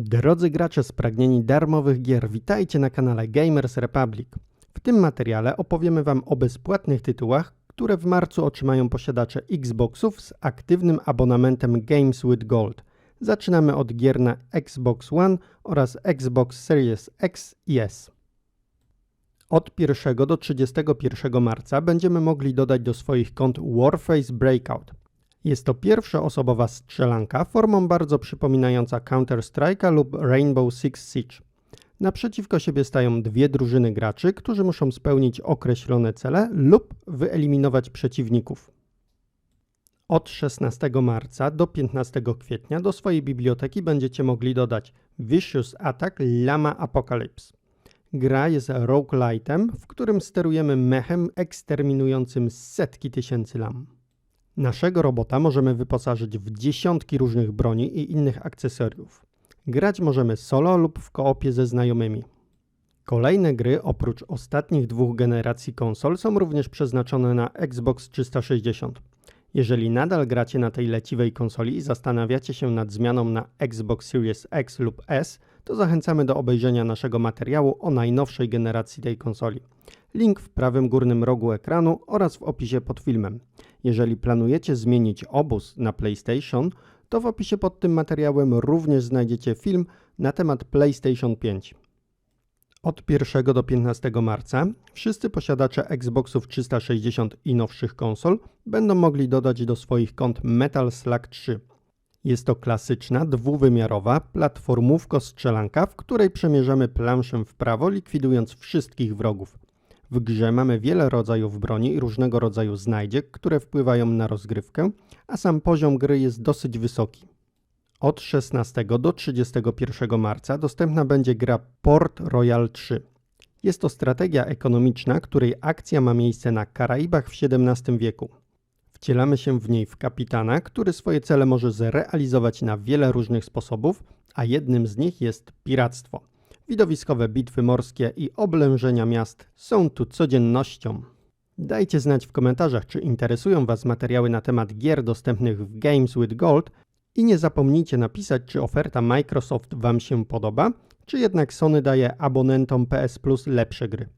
Drodzy gracze spragnieni darmowych gier, witajcie na kanale Gamers Republic. W tym materiale opowiemy Wam o bezpłatnych tytułach, które w marcu otrzymają posiadacze Xboxów z aktywnym abonamentem Games with Gold. Zaczynamy od gier na Xbox One oraz Xbox Series X i S. Od 1 do 31 marca będziemy mogli dodać do swoich kont Warface Breakout. Jest to pierwszoosobowa strzelanka formą bardzo przypominająca Counter-Strike'a lub Rainbow Six Siege. Naprzeciwko siebie stają dwie drużyny graczy, którzy muszą spełnić określone cele lub wyeliminować przeciwników. Od 16 marca do 15 kwietnia do swojej biblioteki będziecie mogli dodać Vicious Attack Lama Apocalypse. Gra jest roguelite'em, w którym sterujemy mechem eksterminującym setki tysięcy lam. Naszego robota możemy wyposażyć w dziesiątki różnych broni i innych akcesoriów. Grać możemy solo lub w koopie ze znajomymi. Kolejne gry oprócz ostatnich dwóch generacji konsol są również przeznaczone na Xbox 360. Jeżeli nadal gracie na tej leciwej konsoli i zastanawiacie się nad zmianą na Xbox Series X lub S, to zachęcamy do obejrzenia naszego materiału o najnowszej generacji tej konsoli. Link w prawym górnym rogu ekranu oraz w opisie pod filmem. Jeżeli planujecie zmienić obóz na PlayStation, to w opisie pod tym materiałem również znajdziecie film na temat PlayStation 5. Od 1 do 15 marca wszyscy posiadacze Xboxów 360 i nowszych konsol będą mogli dodać do swoich kont Metal Slug 3. Jest to klasyczna, dwuwymiarowa platformówko-strzelanka, w której przemierzamy planszę w prawo, likwidując wszystkich wrogów. W grze mamy wiele rodzajów broni i różnego rodzaju znajdziek, które wpływają na rozgrywkę, a sam poziom gry jest dosyć wysoki. Od 16 do 31 marca dostępna będzie gra Port Royal 3. Jest to strategia ekonomiczna, której akcja ma miejsce na Karaibach w XVII wieku. Wcielamy się w niej w kapitana, który swoje cele może zrealizować na wiele różnych sposobów, a jednym z nich jest piractwo. Widowiskowe bitwy morskie i oblężenia miast są tu codziennością. Dajcie znać w komentarzach, czy interesują Was materiały na temat gier dostępnych w Games with Gold i nie zapomnijcie napisać, czy oferta Microsoft Wam się podoba, czy jednak Sony daje abonentom PS Plus lepsze gry.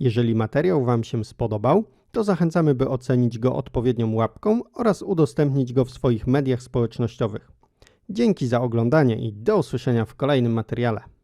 Jeżeli materiał Wam się spodobał, to zachęcamy, by ocenić go odpowiednią łapką oraz udostępnić go w swoich mediach społecznościowych. Dzięki za oglądanie i do usłyszenia w kolejnym materiale.